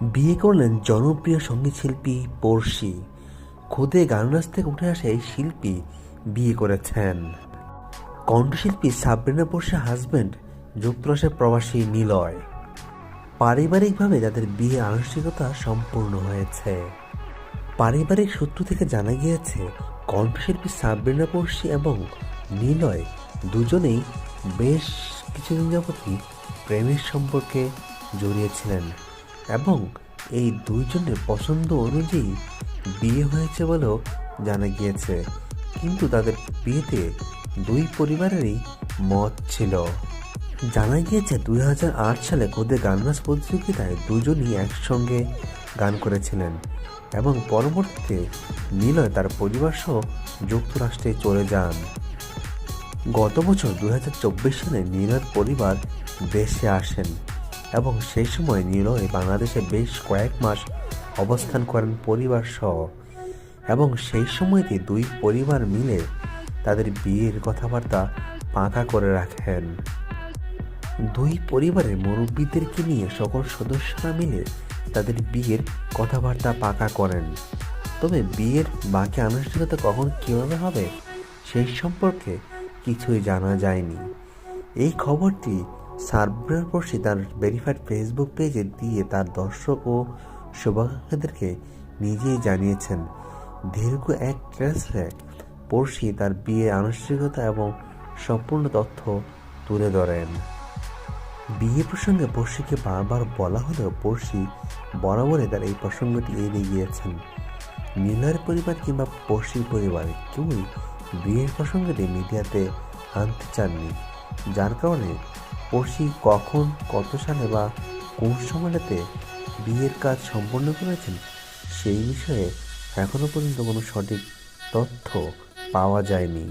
বিয়ে করলেন জনপ্রিয় সংগীত শিল্পী পড়শি। খুদে গার্নাস থেকে উঠে আসা এই শিল্পী বিয়ে করেছেন। কণ্ঠশিল্পী সাবরিনা পড়শির হাজব্যান্ড যুক্তরাষ্ট্রের প্রবাসী নিলয়। পারিবারিকভাবে তাদের বিয়ে আনুষ্ঠানিকতা সম্পূর্ণ হয়েছে। পারিবারিক সূত্র থেকে জানা গিয়েছে, কণ্ঠশিল্পী সাবরিনা পড়শি এবং নিলয় দুজনেই বেশ কিছুদিন যাবতই প্রেমের সম্পর্কে জড়িয়েছিলেন এবং এই দুইজনের পছন্দ অনুযায়ী বিয়ে হয়েছে বলেও জানা গিয়েছে। কিন্তু তাদের বিয়েতে দুই পরিবারেরই মত ছিল। জানা গিয়েছে দু হাজার আট সালে খোদে গান নাচ প্রতিযোগিতায় দুজনই একসঙ্গে গান করেছিলেন এবং পরবর্তীতে নিলয় তার পরিবার সহ যুক্তরাষ্ট্রে চলে যান। গত বছর দু হাজার চব্বিশ সালে নীলয়ের পরিবার দেশে আসেন। এবং সেই সময় নীলয় বাংলাদেশে বেশ কয়েক মাস অবস্থান করেন পরিবার সহ এবং সেই সময়তে দুই পরিবার মিলে তাদের বিয়ের কথাবার্তা পাকা করে রাখেন। দুই পরিবারের মুরব্বীদেরকে নিয়ে সকল সদস্যরা মিলে তাদের বিয়ের কথাবার্তা পাকা করেন। তবে বিয়ের বাকি আনুষ্ঠানিকতা কখন কীভাবে হবে, সেই সম্পর্কে কিছুই জানা যায়নি। এই খবরটি সার্ভের পরশি তার ভেরিফাইড ফেসবুক পেজে দিয়ে তার দর্শক ও শুভাকাঙ্ক্ষীদেরকে নিজেই জানিয়েছেন। দীর্ঘ এক ট্রেসে পড়শি তার বিয়ে আনুষ্ঠানিকতা এবং সম্পূর্ণ তথ্য তুলে ধরেন। বিয়ে প্রসঙ্গে পড়শিকে বারবার বলা হলেও পড়শি বরাবরই তার এই প্রসঙ্গটি এড়িয়ে গিয়েছেন। নীলার পরিবার কিংবা পড়শির পরিবার কেউই বিয়ের প্রসঙ্গটি মিডিয়াতে আনতে চাননি, যার কারণে পড়শি কখন, কত সালে বা কোন সময়টাতে বিয়ের কাজ সম্পন্ন করেছেন, সেই বিষয়ে এখনও পর্যন্ত কোনো সঠিক তথ্য পাওয়া যায়নি।